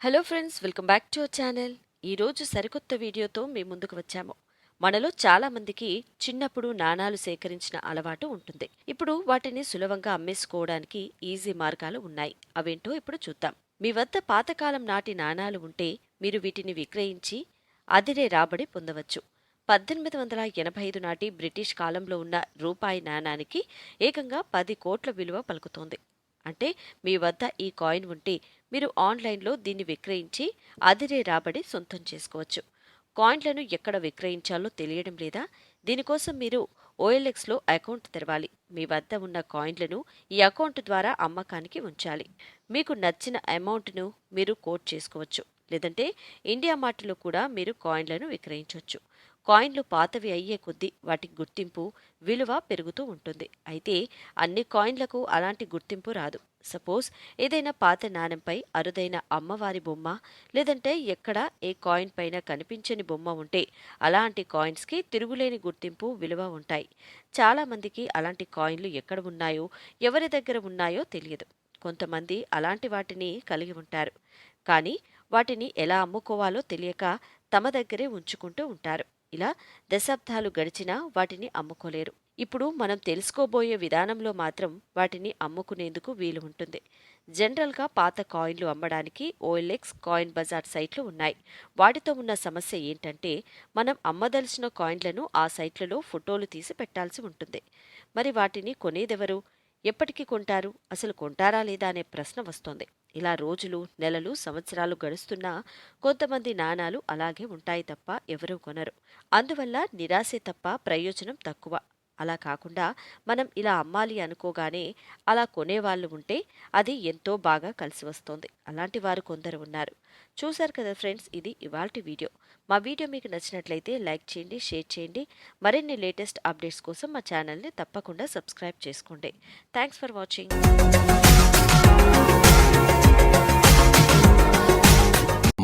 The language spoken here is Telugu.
Hello friends welcome back to our channel ఈరోజు సరికొత్త వీడియోతో మీ ముందుకు వచ్చాము. మనలో చాలామందికి చిన్నప్పుడు నాణాలు సేకరించిన అలవాటు ఉంటుంది. ఇప్పుడు వాటిని సులభంగా అమ్మేసుకోవడానికి ఈజీ మార్గాలు ఉన్నాయి. అవేంటో ఇప్పుడు చూద్దాం. మీ వద్ద పాతకాలం నాటి నాణాలు ఉంటే మీరు వీటిని విక్రయించి అదిరే రాబడి పొందవచ్చు. పద్దెనిమిది వందల ఎనభై ఐదు నాటి బ్రిటిష్ కాలంలో ఉన్న రూపాయి నాణానికి ఏకంగా పది కోట్ల విలువ పలుకుతోంది. అంటే మీ వద్ద ఈ కాయిన్ ఉంటే మీరు ఆన్లైన్లో దీన్ని విక్రయించి అదిరే రాబడి సొంతం చేసుకోవచ్చు. కాయిన్లను ఎక్కడ విక్రయించాలో తెలియడం లేదా? దీనికోసం మీరు ఓఎల్ఎక్స్లో అకౌంట్ తెరవాలి. మీ వద్ద ఉన్న కాయిన్లను ఈ అకౌంట్ ద్వారా అమ్మకానికి ఉంచాలి. మీకు నచ్చిన అమౌంట్ను మీరు కోట్ చేసుకోవచ్చు. లేదంటే ఇండియా మార్ట్లో కూడా మీరు కాయిన్లను విక్రయించవచ్చు కాయిన్లు పాతవి అయ్యే కొద్దీ వాటి గుర్తింపు విలువ పెరుగుతూ ఉంటుంది. అయితే అన్ని కాయిన్లకు అలాంటి గుర్తింపు రాదు. సపోజ్ ఏదైనా పాత నాణెంపై అరుదైన అమ్మవారి బొమ్మ లేదంటే ఎక్కడ ఏ కాయిన్ పైన కనిపించని బొమ్మ ఉంటే అలాంటి కాయిన్స్కి తిరుగులేని గుర్తింపు విలువ ఉంటాయి. చాలామందికి అలాంటి కాయిన్లు ఎక్కడ ఉన్నాయో ఎవరి దగ్గర ఉన్నాయో తెలియదు. కొంతమంది అలాంటి వాటిని కలిగి ఉంటారు. కానీ వాటిని ఎలా అమ్ముకోవాలో తెలియక తమ దగ్గరే ఉంచుకుంటూ ఉంటారు. ఇలా దశాబ్దాలు గడిచినా వాటిని అమ్ముకోలేరు. ఇప్పుడు మనం తెలుసుకోబోయే విధానంలో మాత్రం వాటిని అమ్ముకునేందుకు వీలు ఉంటుంది. జనరల్గా పాత కాయిన్లు అమ్మడానికి ఓఎల్ఎక్స్ కాయిన్ బజార్ సైట్లు ఉన్నాయి. వాటితో ఉన్న సమస్య ఏంటంటే మనం అమ్మదలిచిన కాయిన్లను ఆ సైట్లలో ఫోటోలు తీసి పెట్టాల్సి ఉంటుంది. మరి వాటిని కొనేదెవరు? ఎప్పటికి కొంటారు? అసలు కొంటారా లేదా అనే ప్రశ్న వస్తోంది. ఇలా రోజులు నెలలు సంవత్సరాలు గడుస్తున్నా కొంతమంది నాణాలు అలాగే ఉంటాయి తప్ప ఎవరూ కొనరు. అందువల్ల నిరాశే తప్ప ప్రయోజనం తక్కువ. అలా కాకుండా మనం ఇలా అమ్మాలి అనుకోగానే అలా కొనేవాళ్ళు ఉంటే అది ఎంతో బాగా కలిసి వస్తుంది. అలాంటి వారు కొందరు ఉన్నారు. చూశారు కదా ఫ్రెండ్స్ ఇది ఇవాల్టి వీడియో. మా వీడియో మీకు నచ్చినట్లయితే లైక్ చేయండి షేర్ చేయండి. మరిన్ని లేటెస్ట్ అప్డేట్స్ కోసం మా ఛానల్ని తప్పకుండా సబ్స్క్రైబ్ చేసుకోండి. Thanks for watching.